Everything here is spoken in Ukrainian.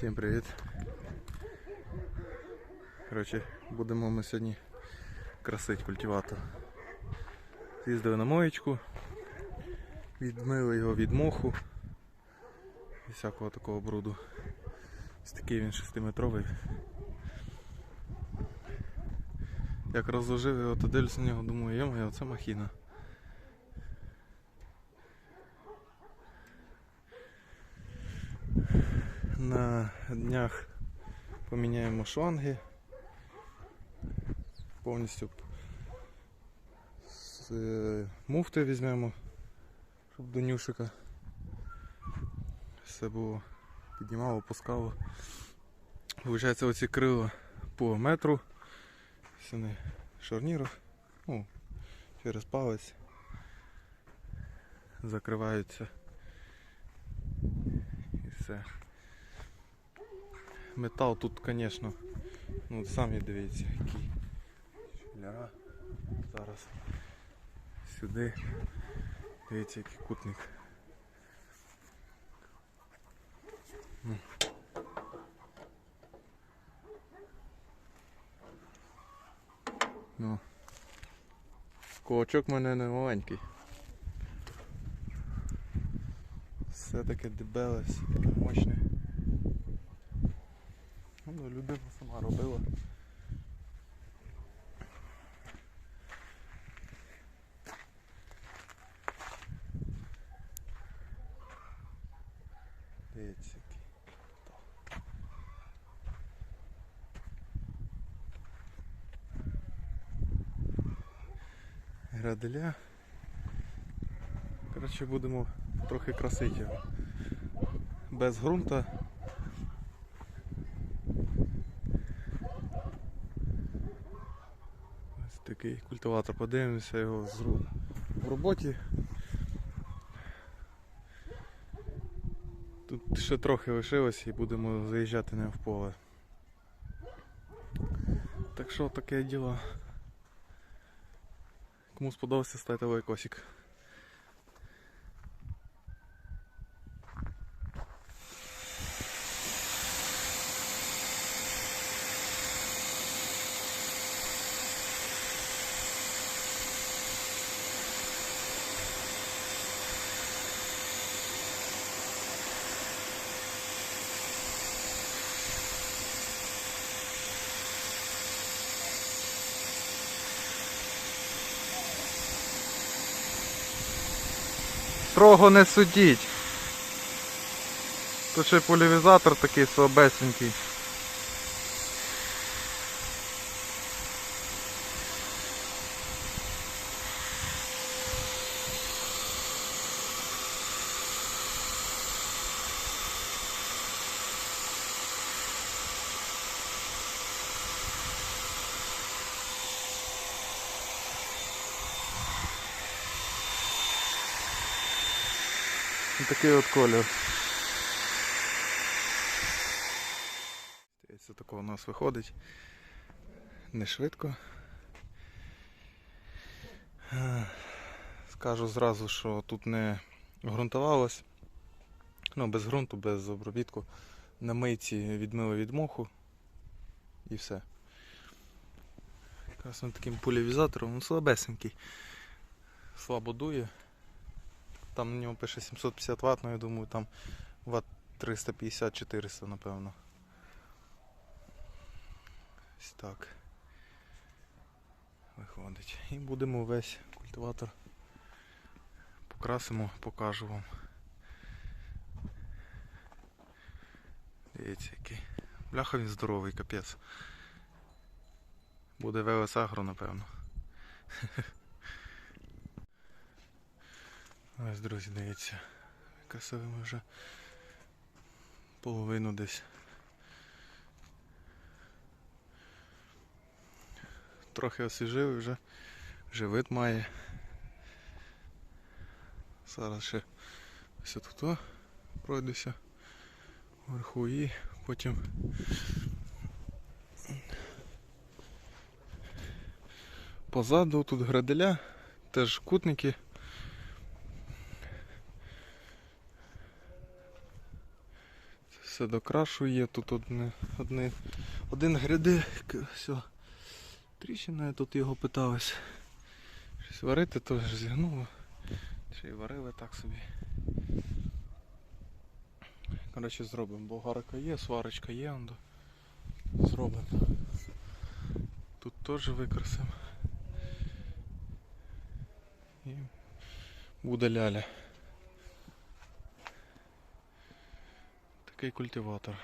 Всім привіт. Коротше, будемо ми сьогодні красити культиватор. З'їздили на моєчку, відмили його від моху і всякого такого бруду. Ось такий він 6-метровий. Як розложив його, дивлюсь на нього, думаю, йо оце махіна. На днях поміняємо шланги. Повністю з е, муфти візьмемо, щоб до нюшика все було піднімало, опускало. Виходить, оці крила по метру. Ось вони шарнірах, ну, через палець закриваються. І все. Метал тут, звісно, ну самі дивіться, який шляра. Зараз сюди. Дивіться, який кутник. Ну. Кулачок в мене не маленький. Все таке дебеле, мощне. Ну, людина сама робила. Дивіться. Граделя. Коротше, будемо трохи красити. Без ґрунта. Такий культиватор. Подивимося його в роботі. Тут ще трохи лишилось і будемо заїжджати ним в поле. Так що таке діло. Кому сподобався, ставте лайкосик. Строго не судіть. Тут ще полівізатор такий слабесенький. Ось Такий от колір. Це такого у нас виходить. Не швидко. Е, Скажу зразу, що тут не ґрунтувалось. Ну, без ґрунту, без обробітку. На мийці відмили від моху і все. Якраз таким полівізатором, він слабесенький. Слабо дує. Там на ньому пише 750 Вт, ну я думаю, там Вт 350-400, напевно. Ось так. Виходить. І будемо весь культиватор покрасимо, покажу вам. Дивіться який. Бляха він здоровий, капець. Буде ВЛС Агро, напевно. Ось, друзі, дивіться. Красивий ми вже половину десь. Трохи освіжив і вже, вид має. Зараз ще ось тут пройдуся вверху і потім позаду тут граделя, теж кутники. Все докрашує. Тут одне, одне, один гряди. Все. Тріщина, я тут його питалась. Щось варити теж зігнуло. Ще й варили так собі. Коротше, зробимо. Болгарка є, сварочка є. Зробимо. Тут теж викрасимо. І буде ляля. Такий культиватор.